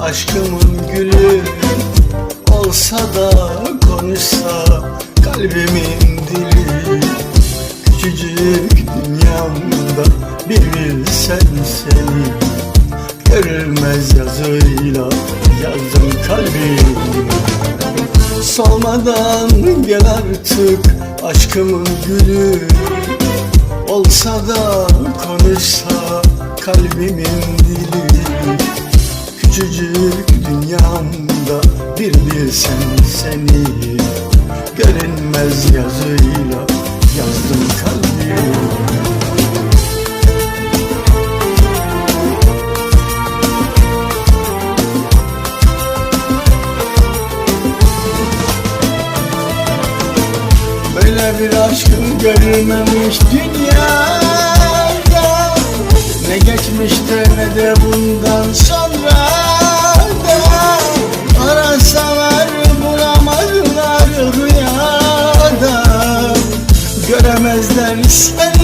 aşkımın gülü Olsa da konuşsa kalbimin dili. Küçücük dünyamda bir bilsen seni Görülmez yazıyla yazdım kalbimi. Solmadan gel artık aşkımın gülü Olsa da konuşsa kalbimin dili Küçücük dünyamda bir bilsen seni Görünmez yazıyla yazdım kalbimi. Böyle bir aşkım görülmemiş dünyada. Ne geçmişte ne de bundan sonra Göremezler seni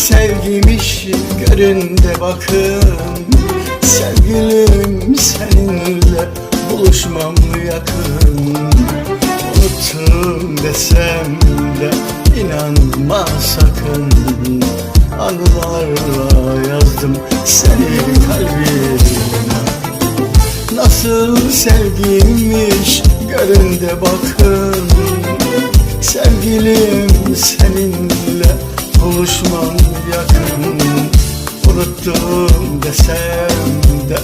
Nasıl sevgiymiş görün de bakın. Sevgilim seninle buluşmam yakın. Unuttum desem de inanma sakın. Anılarla yazdım seni kalbime Nasıl sevgiymiş görün de bakın. Sevgilim seninle buluşmam yakın Unuttum desem de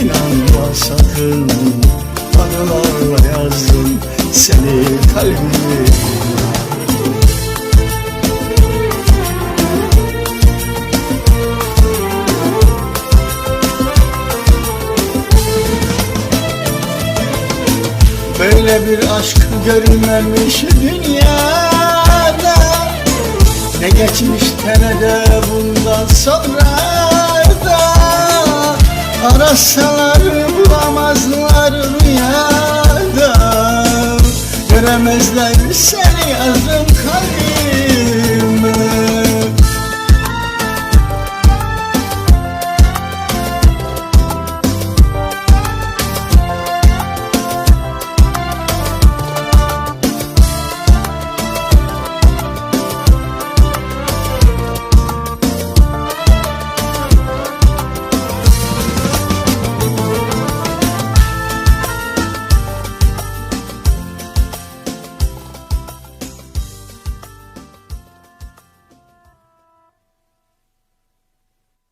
inanma sakın. Anılarla yazdım seni kalbime. Böyle bir aşk görülmemiş dünyada ne geçmiş tenede bundan sonra da? Arasalar bulamazlar rüyada. Göremezler seni yazım